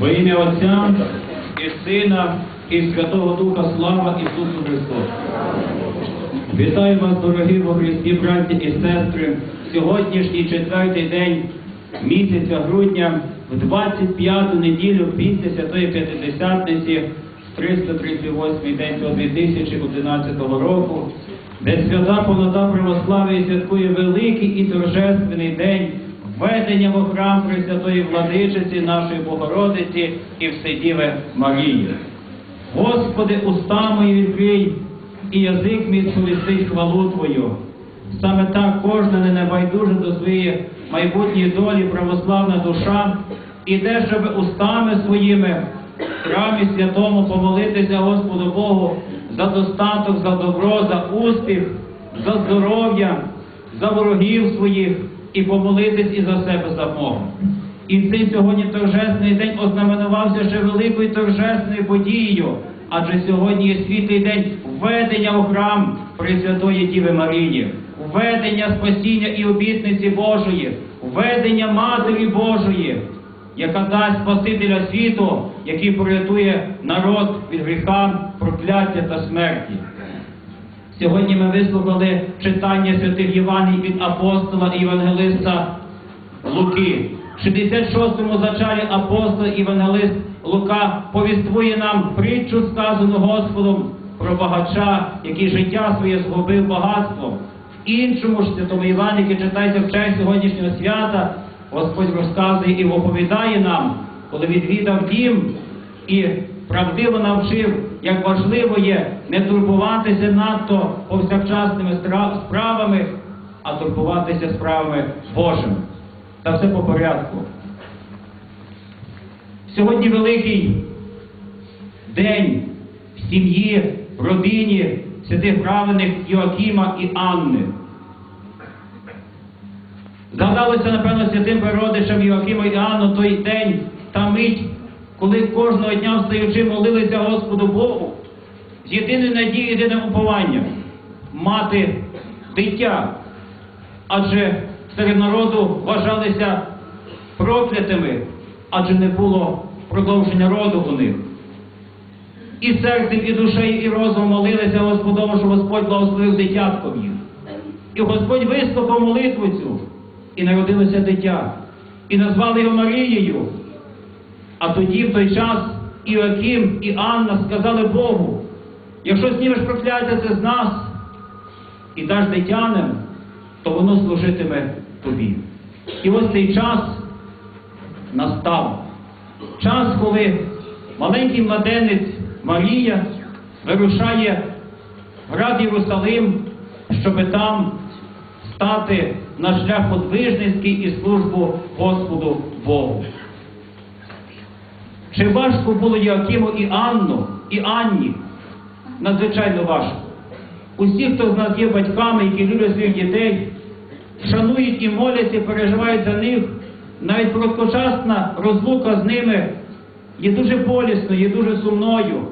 Во ім'я Отця і Сина, і Святого Духа слава Ісусу Христу. Вітаю вас, дорогі во Христі, браті і сестри, сьогоднішній четвертий день місяця грудня, в 25-ту неділю після Святої П'ятидесятниці, 338-й день цього 2011 року, де свята полота православ'я святкує великий і торжественний день введення в храм Пресвятої Владичиці нашої Богородиці і Вседіви Марії. Господи, уста мої відкрий, і язик мій сповістить хвалу Твою. Саме так кожна не небайдужа до своєї майбутньої долі православна душа іде, щоб устами своїми в храмі святому помолитися Господу Богу за достаток, за добро, за успіх, за здоров'я, за ворогів своїх і помолитись і за себе самого. І цей сьогодні торжесний день ознаменувався ще великою торжесною подією, адже сьогодні є світлий день введення у храм Пресвятої Діви Марії, введення спасіння і обітниці Божої, введення Матері Божої, яка дасть Спасителя світу, який порятує народ від гріха, прокляття та смерті. Сьогодні ми вислухали читання святих Євангелій від апостола і євангелиста Луки. В 66-му зачалі апостол євангелист Лука повіствує нам притчу, сказану Господом про багача, який життя своє згубив багатством. В іншому ж святому Євангелії, який читається в честь сьогоднішнього свята, Господь розказує і оповідає нам, коли відвідав дім і правдиво навчив, як важливо є не турбуватися надто повсякчасними справами, а турбуватися справами Божими. Та все по порядку. Сьогодні великий день в сім'ї, в родині святих праведних Йоакіма і Анни. Згадалося, напевно, святим природичам Йоакима і Анну той день та мить, коли кожного дня встаючи молилися Господу Богу з єдиною надією, єдиним упованням мати дитя. Адже серед народу вважалися проклятими, адже не було продовження роду у них. І серцем, і душею, і розумом молилися Господому, що Господь благословив дитятком їх. І Господь вислухав молитву цю, і народилося дитя, і назвали його Марією. А тоді, в той час, Іоаким і Анна сказали Богу, якщо знімеш прокляття це з нас і даш дитянам, то воно служитиме тобі. І ось цей час настав. Час, коли маленький младенець Марія вирушає в град Єрусалим, щоби там стати на шлях подвижницький і службу Господу Богу. Чи важко було Йоакиму і Анну, і Анні? Надзвичайно важко. Усі, хто з нас є батьками, які люблять своїх дітей, шанують і моляться, переживають за них, навіть короткочасна розлука з ними є дуже болісною, є дуже сумною,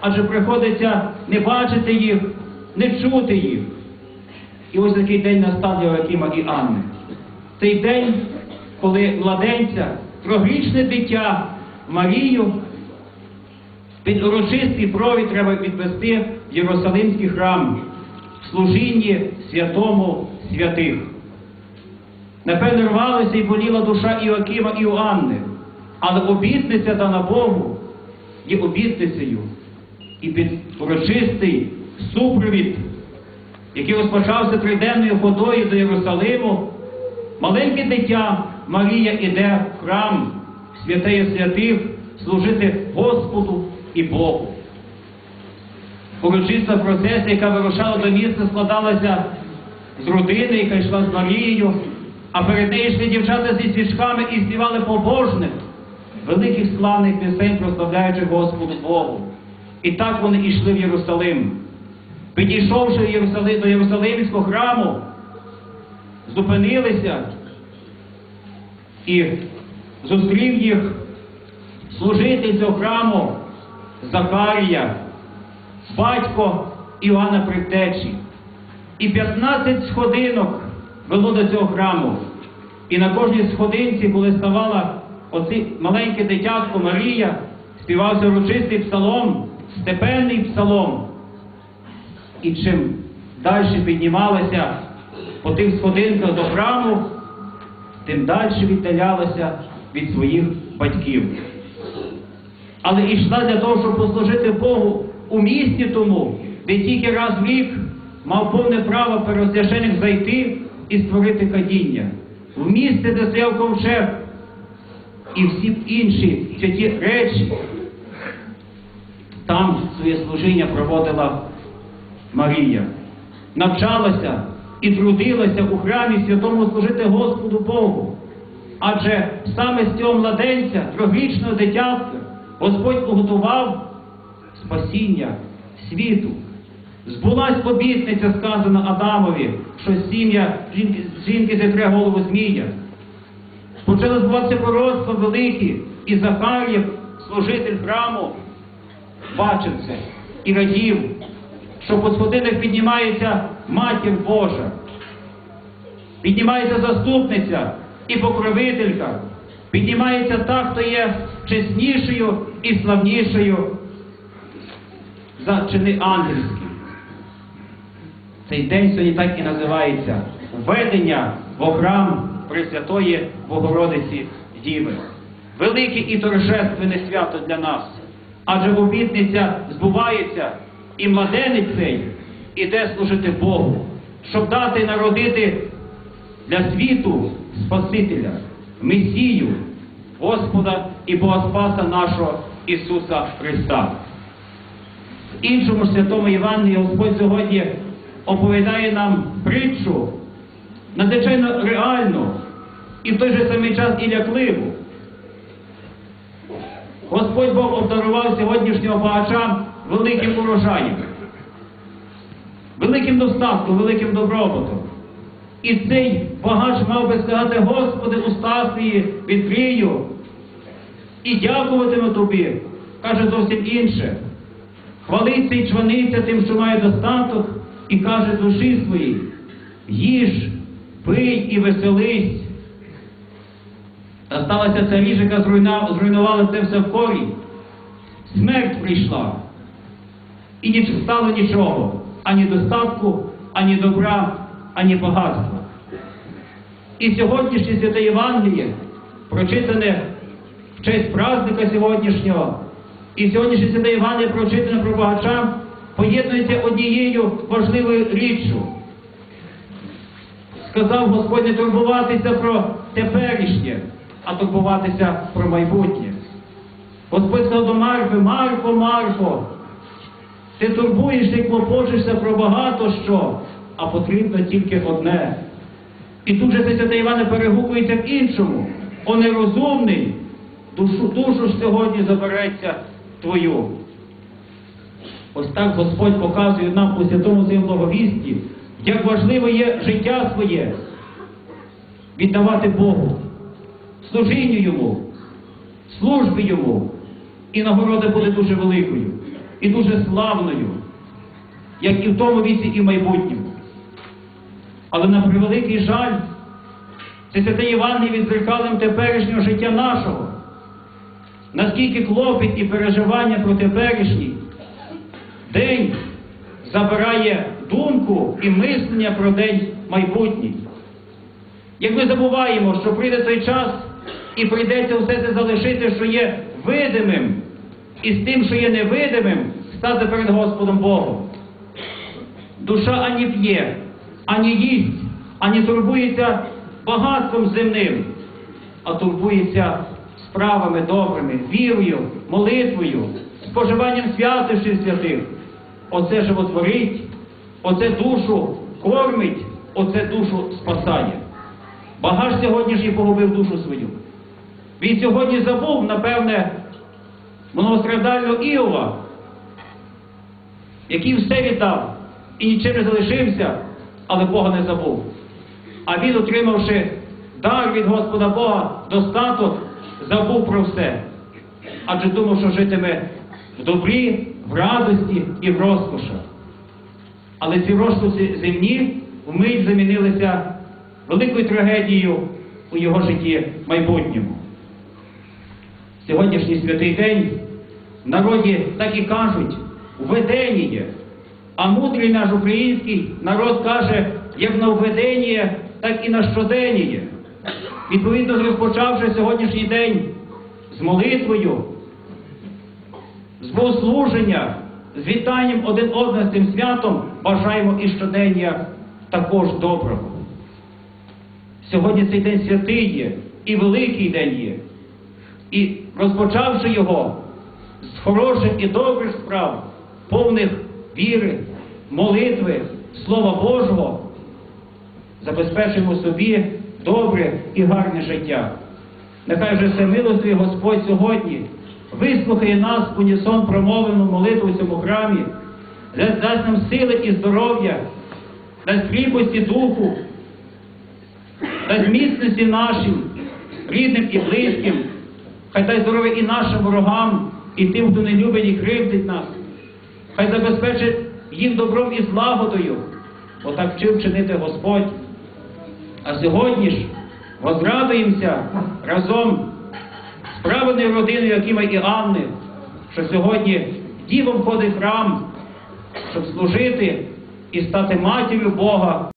адже приходиться не бачити їх, не чути їх. І ось такий день настав для Йоакима і Анни. Цей день, коли младенця, трогрічне дитя Марію під урочистий провід треба відвести в Єрусалимський храм в служінні святому святих. Напевне, рвалася і боліла душа Іоакима і Іоанни, але обітниця дана Богу є обітницею. І під урочистий супровід, який розпочався триденною ходою до Єрусалиму, маленьке дитя Марія іде в храм святеє святих служити Господу і Богу. Урочиста процесія, яка вирушала до міста, складалася з родини, яка йшла з Марією, а перед нею йшли дівчата зі свічками і співали побожних, великих славних пісень, прославляючи Господу Богу. І так вони йшли в Єрусалим. Підійшовши до Єрусалимського храму, зупинилися і зустрів їх служитель цього храму Захарія, батько Іоанна Предтечі. І 15 сходинок вело до цього храму. І на кожній сходинці, коли ставала оці маленьке дитятко Марія, співався урочистий псалом, степенний псалом. І чим далі піднімалася по тих сходинках до храму, тим далі віддалялася від своїх батьків. Але йшла для того, щоб послужити Богу у місті тому, де тільки раз в рік мав повне право первосвященик зайти і створити кадіння. В місті, де стояв ковчег, і всі інші святі речі, там своє служіння проводила Марія. Навчалася і трудилася у храмі святому служити Господу Богу. Адже саме з цього младенця, трьохрічного дитятка, Господь уготував спасіння світу. Збулась обітниця, сказана Адамові, що сім'я жінки, жінки зітре голову змія. Почали збуватися пророцтва великі, і Захар'єв, служитель храму, бачив це і радів, що по сходинах піднімається матір Божа, піднімається заступниця і покровителька, піднімається та, хто є чеснішою і славнішою за чини ангельські. Цей день сьогодні так і називається введення в храм Пресвятої Богородиці Діви. Велике і торжественне свято для нас. Адже обітниця збувається, і младенець цей іде служити Богу, щоб дати народити для світу Спасителя, Месію, Господа і Бога Спаса нашого Ісуса Христа. В іншому святому Євангелії Господь сьогодні оповідає нам притчу, надзвичайно реальну і в той же самий час і лякливу. Господь Бог обдарував сьогоднішнього багача великим урожаєм, великим достатком, великим добробутом. І цей багач мав би сказати, Господи, уста свої відкрию і дякуватиму тобі, каже зовсім інше. Хвалиться і чваниться тим, що має достаток, і каже душі своїй, їж, пий і веселись. Та сталася ця річ, яка зруйнувала це все в корінь. Смерть прийшла. І не стало нічого, ані достатку, ані добра, ані багатства. І сьогоднішнє святе Євангеліє, прочитане в честь праздника сьогоднішнього, і сьогоднішнє святе Євангеліє, прочитане про багача, поєднується однією важливою річчю. Сказав Господь не турбуватися про теперішнє, а турбуватися про майбутнє. Господь сказав до Марфи, Марфо, Марфо, ти турбуєшся і клопочешся про багато що, а потрібно тільки одне. І тут же це святе Іване перегукується в іншому. О нерозумний, душу, душу ж сьогодні забереться твою. Ось так Господь показує нам у святому своєму благовісті, як важливо є життя своє віддавати Богу, служінню Йому, службі Йому. І нагорода буде дуже великою і дуже славною, як і в тому віці, і в майбутньому. Але на превеликий жаль, це святе Євангеліє відзеркалим теперішнього життя нашого. Наскільки клопіт і переживання про теперішній день забирає думку і мислення про день майбутній. Як ми забуваємо, що прийде той час і прийдеться все це залишити, що є видимим, і з тим, що є невидимим, стати перед Господом Богом. Душа ані п'є, ані їсть, ані турбується багатством земним, а турбується справами добрими, вірою, молитвою, споживанням святощів святих. Оце животворить, оце душу кормить, оце душу спасає. Багаж сьогодні ж і погубив душу свою. Він сьогодні забув, напевне, многострадального Іова, який все віддав і нічим не залишився, але Бога не забув. А він, отримавши дар від Господа Бога, достаток, забув про все. Адже думав, що житиме в добрі, в радості і в розкошах. Але ці розкоші земні вмить замінилися великою трагедією у його житті майбутньому. Сьогоднішній святий день в народі так і кажуть введення. А мудрий наш український народ каже, як на введення, так і на щоденніє. Відповідно, розпочавши сьогоднішній день з молитвою, з богослуження, з вітанням один одного з цим святом, бажаємо і щодення також доброго. Сьогодні цей день святий є, і великий день є. І розпочавши його з хороших і добрих справ, повних віри, молитви, Слова Божого, забезпечимо собі добре і гарне життя. Нехай же все милостивий Господь сьогодні вислухає нас унісон промовлену молитву в цьому храмі, дасть нам сили і здоров'я, дасть кріпості духу, дасть міцності нашим, рідним і близьким, хай дай здоров'я і нашим ворогам, і тим, хто не любить і кривдить нас. Хай забезпечить їх добром і злагодою, бо так вчив чинити Господь. А сьогодні ж возрадуємося разом з праведною родиною Якима і Анни, що сьогодні дівом ходить храм, щоб служити і стати матір'ю Бога.